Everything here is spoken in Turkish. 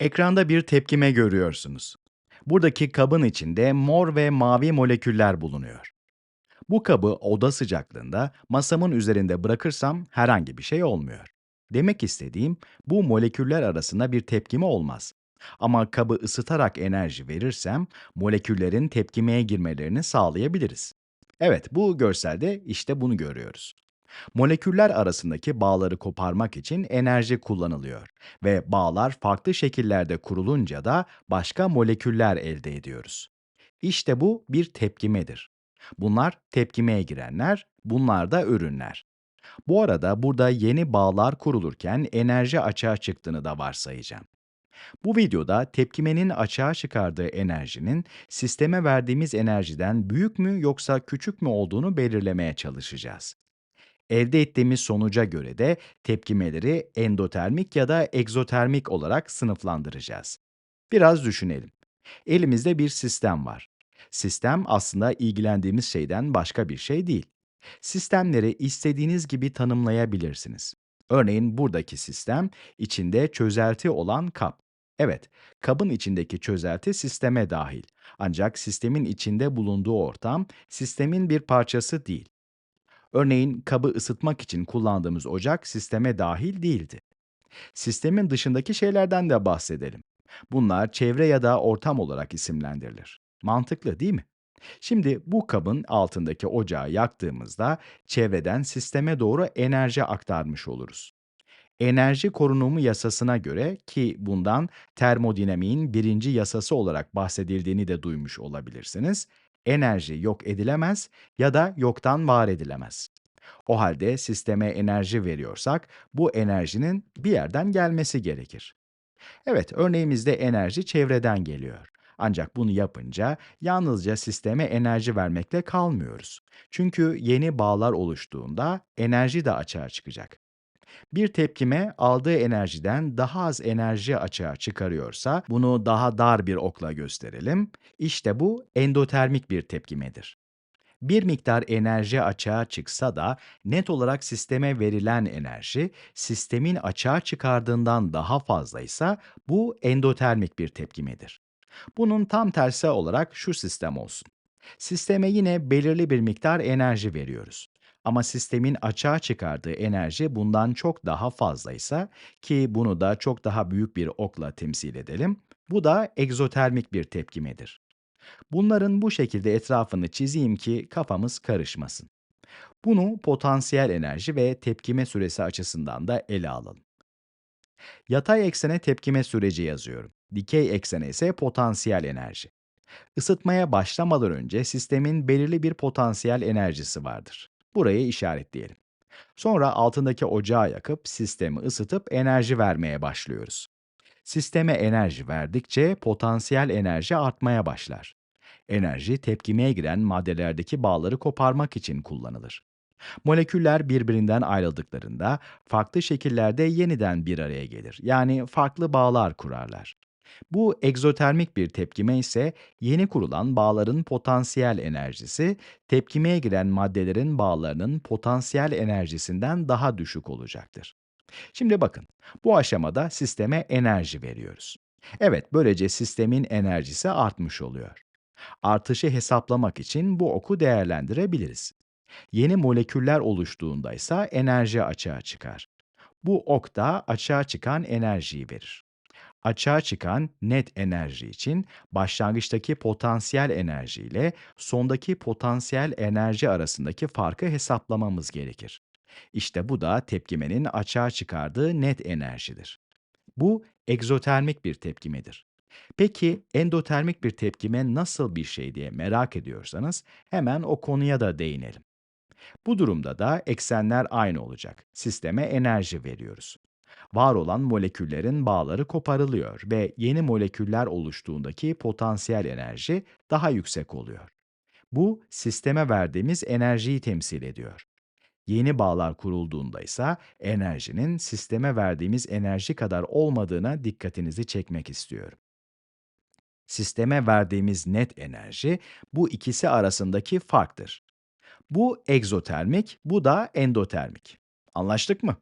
Ekranda bir tepkime görüyorsunuz. Buradaki kabın içinde mor ve mavi moleküller bulunuyor. Bu kabı oda sıcaklığında masamın üzerinde bırakırsam herhangi bir şey olmuyor. Demek istediğim bu moleküller arasında bir tepkime olmaz. Ama kabı ısıtarak enerji verirsem moleküllerin tepkimeye girmelerini sağlayabiliriz. Evet, bu görselde işte bunu görüyoruz. Moleküller arasındaki bağları koparmak için enerji kullanılıyor ve bağlar farklı şekillerde kurulunca da başka moleküller elde ediyoruz. İşte bu bir tepkimedir. Bunlar tepkimeye girenler, bunlar da ürünler. Bu arada burada yeni bağlar kurulurken enerji açığa çıktığını da varsayacağım. Bu videoda tepkimenin açığa çıkardığı enerjinin sisteme verdiğimiz enerjiden büyük mü yoksa küçük mü olduğunu belirlemeye çalışacağız. Elde ettiğimiz sonuca göre de tepkimeleri endotermik ya da egzotermik olarak sınıflandıracağız. Biraz düşünelim. Elimizde bir sistem var. Sistem aslında ilgilendiğimiz şeyden başka bir şey değil. Sistemleri istediğiniz gibi tanımlayabilirsiniz. Örneğin buradaki sistem içinde çözelti olan kap. Evet, kabın içindeki çözelti sisteme dahil. Ancak sistemin içinde bulunduğu ortam sistemin bir parçası değil. Örneğin kabı ısıtmak için kullandığımız ocak sisteme dahil değildi. Sistemin dışındaki şeylerden de bahsedelim. Bunlar çevre ya da ortam olarak isimlendirilir. Mantıklı değil mi? Şimdi bu kabın altındaki ocağı yaktığımızda çevreden sisteme doğru enerji aktarmış oluruz. Enerji korunumu yasasına göre ki bundan termodinamiğin birinci yasası olarak bahsedildiğini de duymuş olabilirsiniz, enerji yok edilemez ya da yoktan var edilemez. O halde sisteme enerji veriyorsak bu enerjinin bir yerden gelmesi gerekir. Evet, örneğimizde enerji çevreden geliyor. Ancak bunu yapınca yalnızca sisteme enerji vermekle kalmıyoruz. Çünkü yeni bağlar oluştuğunda enerji de açığa çıkacak. Bir tepkime aldığı enerjiden daha az enerji açığa çıkarıyorsa bunu daha dar bir okla gösterelim. İşte bu endotermik bir tepkimedir. Bir miktar enerji açığa çıksa da net olarak sisteme verilen enerji sistemin açığa çıkardığından daha fazlaysa bu endotermik bir tepkimedir. Bunun tam tersi olarak şu sistem olsun. Sisteme yine belirli bir miktar enerji veriyoruz. Ama sistemin açığa çıkardığı enerji bundan çok daha fazlaysa ki bunu da çok daha büyük bir okla temsil edelim, bu da egzotermik bir tepkimedir. Bunların bu şekilde etrafını çizeyim ki kafamız karışmasın. Bunu potansiyel enerji ve tepkime süresi açısından da ele alalım. Yatay eksene tepkime süreci yazıyorum. Dikey eksene ise potansiyel enerji. Isıtmaya başlamadan önce sistemin belirli bir potansiyel enerjisi vardır. Burayı işaretleyelim. Sonra altındaki ocağı yakıp sistemi ısıtıp enerji vermeye başlıyoruz. Sisteme enerji verdikçe potansiyel enerji artmaya başlar. Enerji tepkimeye giren maddelerdeki bağları koparmak için kullanılır. Moleküller birbirinden ayrıldıklarında farklı şekillerde yeniden bir araya gelir. Yani farklı bağlar kurarlar. Bu egzotermik bir tepkime ise yeni kurulan bağların potansiyel enerjisi, tepkimeye giren maddelerin bağlarının potansiyel enerjisinden daha düşük olacaktır. Şimdi bakın, bu aşamada sisteme enerji veriyoruz. Evet, böylece sistemin enerjisi artmış oluyor. Artışı hesaplamak için bu oku değerlendirebiliriz. Yeni moleküller oluştuğunda ise enerji açığa çıkar. Bu ok da açığa çıkan enerjiyi verir. Açığa çıkan net enerji için başlangıçtaki potansiyel enerji ile sondaki potansiyel enerji arasındaki farkı hesaplamamız gerekir. İşte bu da tepkimenin açığa çıkardığı net enerjidir. Bu egzotermik bir tepkimedir. Peki endotermik bir tepkime nasıl bir şey diye merak ediyorsanız hemen o konuya da değinelim. Bu durumda da eksenler aynı olacak. Sisteme enerji veriyoruz. Var olan moleküllerin bağları koparılıyor ve yeni moleküller oluştuğundaki potansiyel enerji daha yüksek oluyor. Bu sisteme verdiğimiz enerjiyi temsil ediyor. Yeni bağlar kurulduğunda ise enerjinin sisteme verdiğimiz enerji kadar olmadığına dikkatinizi çekmek istiyorum. Sisteme verdiğimiz net enerji bu ikisi arasındaki farktır. Bu egzotermik, bu da endotermik. Anlaştık mı?